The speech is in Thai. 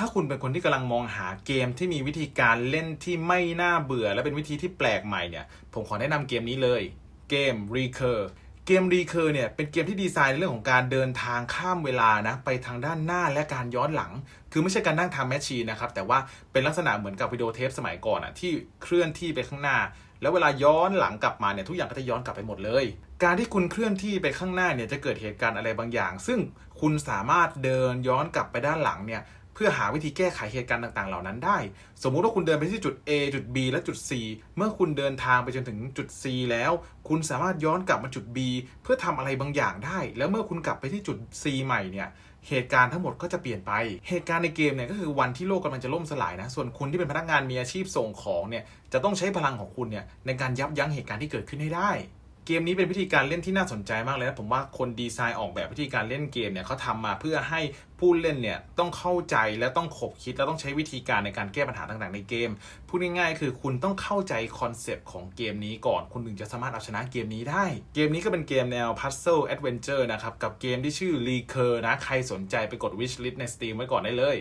ถ้าคุณเป็นคนที่กำลังมองหาเกมที่มีวิธีการเล่นที่ไม่น่าเบื่อ และเป็นวิธีที่แปลกใหม่เนี่ย ผมขอแนะนำเกมนี้เลย เกม Recur เกม Recur เนี่ยเป็นเกมที่ดีไซน์ในเรื่องของการเดินทางข้ามเวลานะไปทางด้านหน้าและการย้อนหลัง คือไม่ใช่การนั่งทำแมชชีนนะครับ แต่ว่าเป็นลักษณะเหมือนกับวิดีโอเทปสมัยก่อนอะที่เคลื่อนที่ไปข้างหน้าแล้วเวลาย้อนหลังกลับมาเนี่ยทุกอย่างก็จะย้อนกลับไปหมดเลย การที่คุณเคลื่อนที่ไปข้างหน้าเนี่ยจะเกิดเหตุการณ์อะไรบางอย่าง ซึ่งคุณสามารถเดินย้อนกลับไปด้านหลังเนี่ย พื่อหาวิธีแก้ไขเหตุการณ์ต่างๆ เหล่านั้นได้ สมมุติว่าคุณเดินไปที่จุด A จุด B และจุด C เมื่อคุณเดินทางไปจนถึงจุด C แล้ว คุณสามารถย้อนกลับมาจุด B เพื่อทำอะไรบางอย่างได้ แล้วเมื่อคุณกลับไปที่จุด C ใหม่เนี่ยเหตุการณ์ทั้งหมดก็จะเปลี่ยนไป เหตุการณ์ในเกมเนี่ยก็คือวันที่โลกกำลังจะล่มสลายนะ ส่วนคุณที่เป็นพนักงานมีอาชีพส่งของเนี่ยจะต้องใช้พลังของคุณเนี่ยในการยับยั้งเหตุการณ์ที่เกิดขึ้นให้ได้ เกมนี้เป็นวิธีการเล่นที่น่าสนใจมากเลยนะผมว่าคนดีไซน์ออกแบบวิธีการเล่นเกมเนี่ยเขาทำมาเพื่อให้ผู้เล่นเนี่ยต้องเข้าใจและต้องขบคิดและต้องใช้วิธีการในการแก้ปัญหาต่างๆในเกมพูดง่ายๆคือคุณต้องเข้าใจคอนเซปต์ของเกมนี้ก่อน คุณถึงจะสามารถเอาชนะเกมนี้ได้ เกมนี้ก็เป็นเกมแนว Puzzle Adventure นะครับกับเกมที่ชื่อ Recur นะใครสนใจไปกด Wish List ใน Steam ไว้ก่อนได้เลย